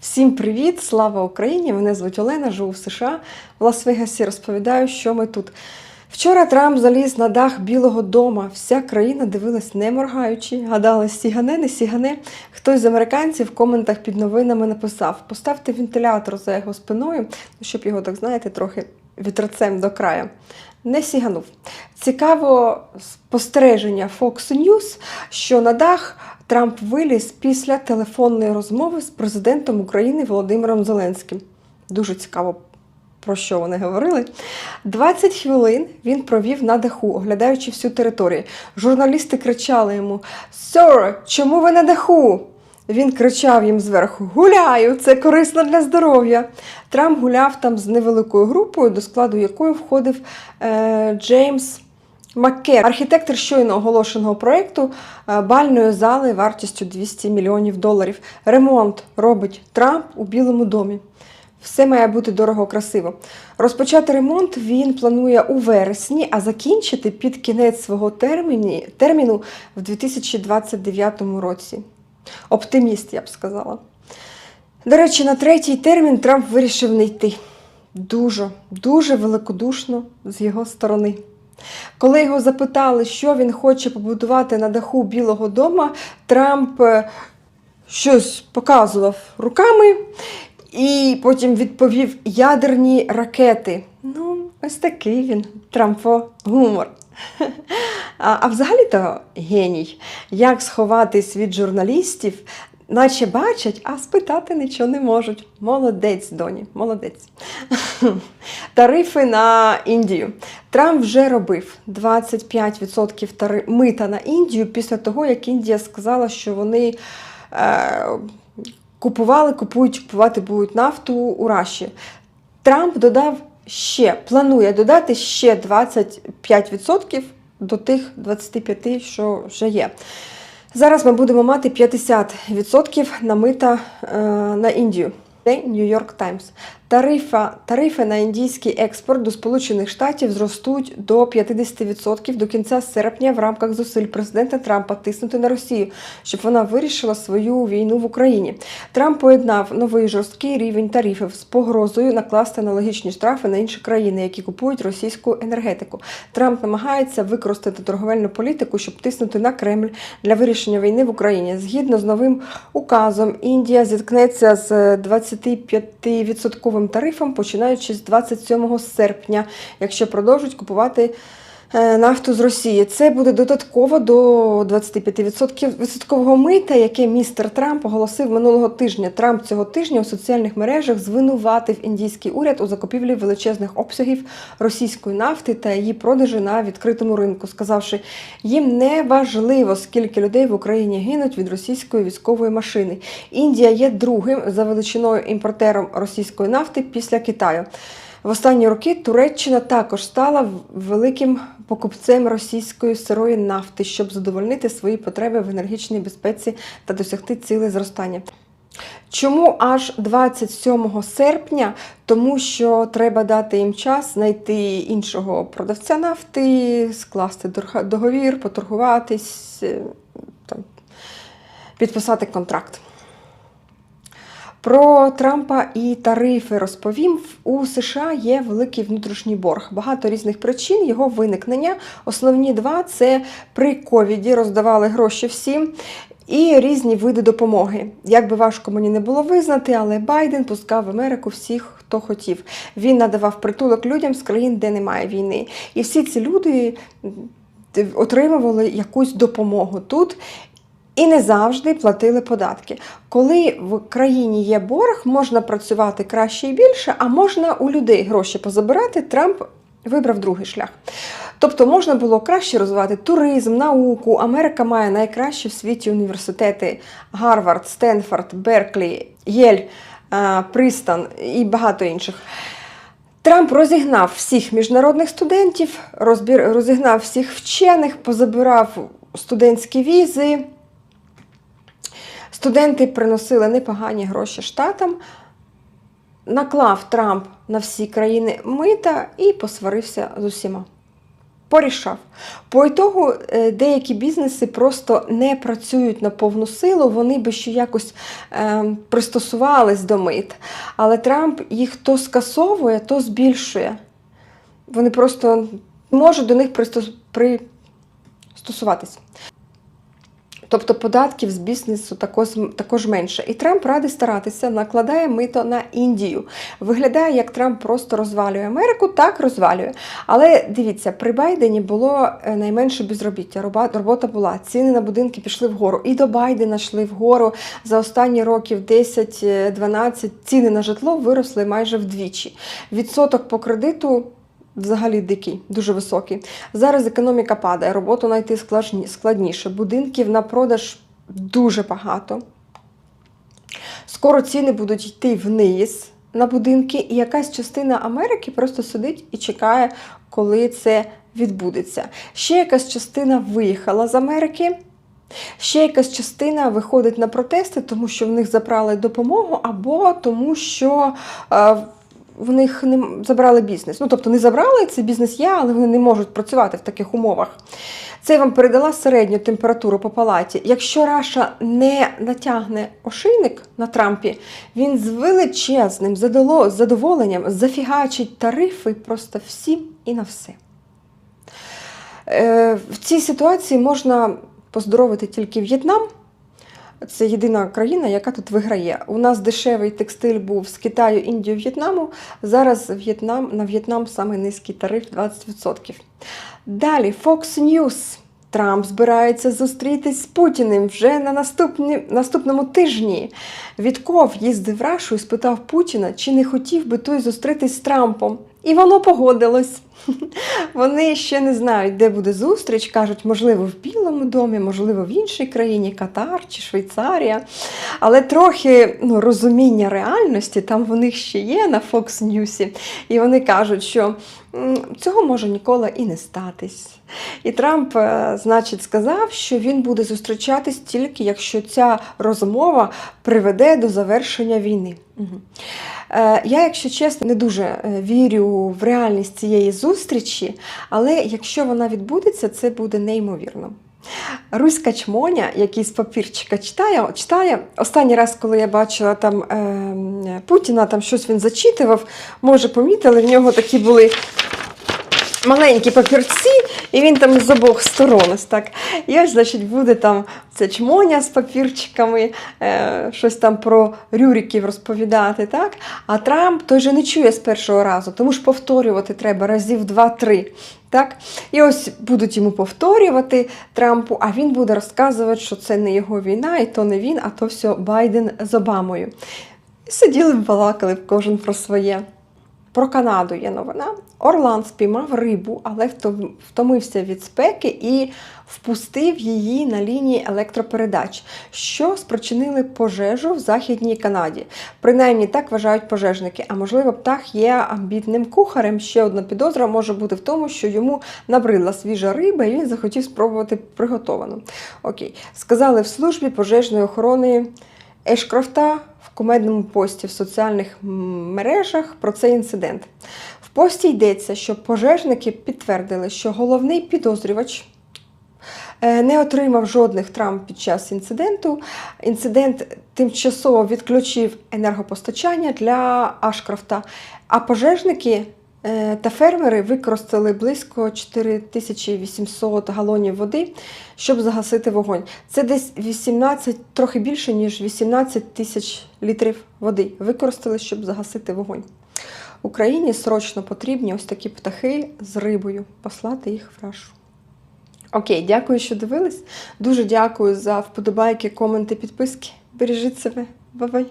Всім привіт! Слава Україні! Мене звуть Олена, живу в США. В Лас-Вегасі розповідаю, що ми тут. Вчора Трамп заліз на дах Білого дома. Вся країна дивилась не моргаючи, гадала, сігане, не сігане. Хтось з американців в коментах під новинами написав: поставте вентилятор за його спиною, ну, щоб його, так знаєте, трохи вітерцем до краю. Не сіганув. Цікаво спостереження Fox News, що на дах Трамп виліз після телефонної розмови з президентом України Володимиром Зеленським. Дуже цікаво, про що вони говорили. 20 хвилин він провів на даху, оглядаючи всю територію. Журналісти кричали йому: Сер, чому ви на даху? Він кричав їм зверху: Гуляю, це корисно для здоров'я. Трамп гуляв там з невеликою групою, до складу якої входив е, Джеймс Маккер, архітектор щойно оголошеного проєкту е, бальної зали вартістю 200 мільйонів доларів. Ремонт робить Трамп у Білому домі. Все має бути дорого красиво. Розпочати ремонт він планує у вересні, а закінчити під кінець свого терміні, терміну в 2029 році. Оптиміст, я б сказала. До речі, на третій термін Трамп вирішив не йти. Дуже, дуже великодушно з його сторони. Коли його запитали, що він хоче побудувати на даху Білого дома, Трамп е, щось показував руками і потім відповів ядерні ракети. Ну, ось такий він, Трампо гумор. А, а взагалі-то геній, як сховатись від журналістів, наче бачать, а спитати нічого не можуть. Молодець, доні, молодець. Тарифи на Індію. Трамп вже робив 25% тари... мита на Індію після того, як Індія сказала, що вони е... купували, купують, купувати будуть нафту у Раші. Трамп додав ще, планує додати ще 25% до тих 25%, що вже є. Зараз ми будемо мати 50% на мита е, на Індію. York Times. Тарифа, тарифи на індійський експорт до Сполучених Штатів зростуть до 50% до кінця серпня в рамках зусиль президента Трампа тиснути на Росію, щоб вона вирішила свою війну в Україні. Трамп поєднав новий жорсткий рівень тарифів з погрозою накласти аналогічні штрафи на інші країни, які купують російську енергетику. Трамп намагається використати торговельну політику, щоб тиснути на Кремль для вирішення війни в Україні. Згідно з новим указом, Індія зіткнеться з 25% тарифом, починаючи з 27 серпня, якщо продовжують купувати нафту з Росії. Це буде додатково до 25% відсоткового мита, яке містер Трамп оголосив минулого тижня. Трамп цього тижня у соціальних мережах звинуватив індійський уряд у закупівлі величезних обсягів російської нафти та її продажі на відкритому ринку, сказавши, їм не важливо, скільки людей в Україні гинуть від російської військової машини. Індія є другим за величиною імпортером російської нафти після Китаю. В останні роки Туреччина також стала великим покупцем російської сирої нафти, щоб задовольнити свої потреби в енергетичній безпеці та досягти цілей зростання. Чому аж 27 серпня? Тому що треба дати їм час знайти іншого продавця нафти, скласти договір, поторгуватись, е, підписати контракт. Про Трампа і тарифи розповім. У США є великий внутрішній борг. Багато різних причин його виникнення. Основні два це при ковіді роздавали гроші всім. І різні види допомоги. Як би важко мені не було визнати, але Байден пускав в Америку всіх, хто хотів. Він надавав притулок людям з країн, де немає війни. І всі ці люди отримували якусь допомогу тут і не завжди платили податки. Коли в країні є борг, можна працювати краще і більше, а можна у людей гроші позабирати. Трамп вибрав другий шлях. Тобто можна було краще розвивати туризм, науку. Америка має найкращі в світі університети: Гарвард, Стенфорд, Берклі, Єль, Пристон і багато інших. Трамп розігнав всіх міжнародних студентів, розбір, розігнав всіх вчених, позабирав студентські візи. Студенти приносили непогані гроші штатам, наклав Трамп на всі країни мита і посварився з усіма. Порішав. По ітогу е, деякі бізнеси просто не працюють на повну силу, вони би ще якось е, пристосувались до мит. Але Трамп їх то скасовує, то збільшує. Вони просто можуть до них пристос... пристосуватись. Тобто податків з бізнесу також, також менше. І Трамп радий старатися, накладає мито на Індію. Виглядає, як Трамп просто розвалює Америку, так розвалює. Але дивіться, при Байдені було е, найменше безробіття. Робота була, ціни на будинки пішли вгору. І до Байдена йшли вгору. За останні років 10-12 ціни на житло виросли майже вдвічі. Відсоток по кредиту взагалі дикий, дуже високий. Зараз економіка падає, роботу знайти складніше. Будинків на продаж дуже багато. Скоро ціни будуть йти вниз на будинки, і якась частина Америки просто сидить і чекає, коли це відбудеться. Ще якась частина виїхала з Америки. Ще якась частина виходить на протести, тому що в них забрали допомогу, або тому, що е, в них не забрали бізнес. Ну, тобто не забрали, це бізнес є, але вони не можуть працювати в таких умовах. Це я вам передала середню температуру по палаті. Якщо Раша не натягне ошийник на Трампі, він з величезним задоволенням зафігачить тарифи просто всім і на все. Е, В цій ситуації можна поздоровити тільки В'єтнам. Це єдина країна, яка тут виграє. У нас дешевий текстиль був з Китаю, Індію, В'єтнаму. Зараз В'єтнам, на В'єтнам саме низький тариф 20%. Далі Fox News. Трамп збирається зустрітись з Путіним вже на наступні, наступному тижні. Вітков їздив Рашу і спитав Путіна, чи не хотів би той зустрітись з Трампом. І воно погодилось. Вони ще не знають, де буде зустріч. кажуть, можливо, в Білому домі, можливо, в іншій країні, Катар чи Швейцарія. Але трохи ну, розуміння реальності там в них ще є на Fox News. І вони кажуть, що цього може ніколи і не статись. І Трамп, е, значить, сказав, що він буде зустрічатись тільки якщо ця розмова приведе до завершення війни. Мгм. Е, Я, якщо чесно, не дуже е, вірю в реальність цієї зустрічі, але якщо вона відбудеться, це буде неймовірно. Руська чмоня, який з папірчика читає, читає. Останній раз, коли я бачила там е, Путіна, там щось він зачитував, може помітили, в нього такі були маленькі папірці, і він там з обох сторон так. І ось, значить, буде там це чмоня з папірчиками, е, щось там про Рюриків розповідати. так? А Трамп той же не чує з першого разу, тому ж повторювати треба разів два-три. Так? І ось будуть йому повторювати Трампу, а він буде розказувати, що це не його війна, і то не він, а то все Байден з Обамою. І сиділи балакали кожен про своє. Про Канаду є новина. Орлан спіймав рибу, але втомився від спеки і впустив її на лінії електропередач, що спричинили пожежу в Західній Канаді. Принаймні так вважають пожежники. А можливо, птах є амбітним кухарем. Ще одна підозра може бути в тому, що йому набридла свіжа риба, і він захотів спробувати приготовану. Окей, сказали в службі пожежної охорони Ешкрофта в кумедному пості в соціальних мережах про цей інцидент. В пості йдеться, що пожежники підтвердили, що головний підозрювач е, не отримав жодних травм під час інциденту. Інцидент тимчасово відключив енергопостачання для Ашкрофта, а пожежники та фермери використали близько 4800 галонів води, щоб загасити вогонь. Це десь 18, трохи більше, ніж 18 тисяч літрів води використали, щоб загасити вогонь. Україні срочно потрібні ось такі птахи з рибою. Послати їх в рашу. Окей, дякую, що дивились. Дуже дякую за вподобайки, коменти, підписки. Бережіть себе. Бай-бай.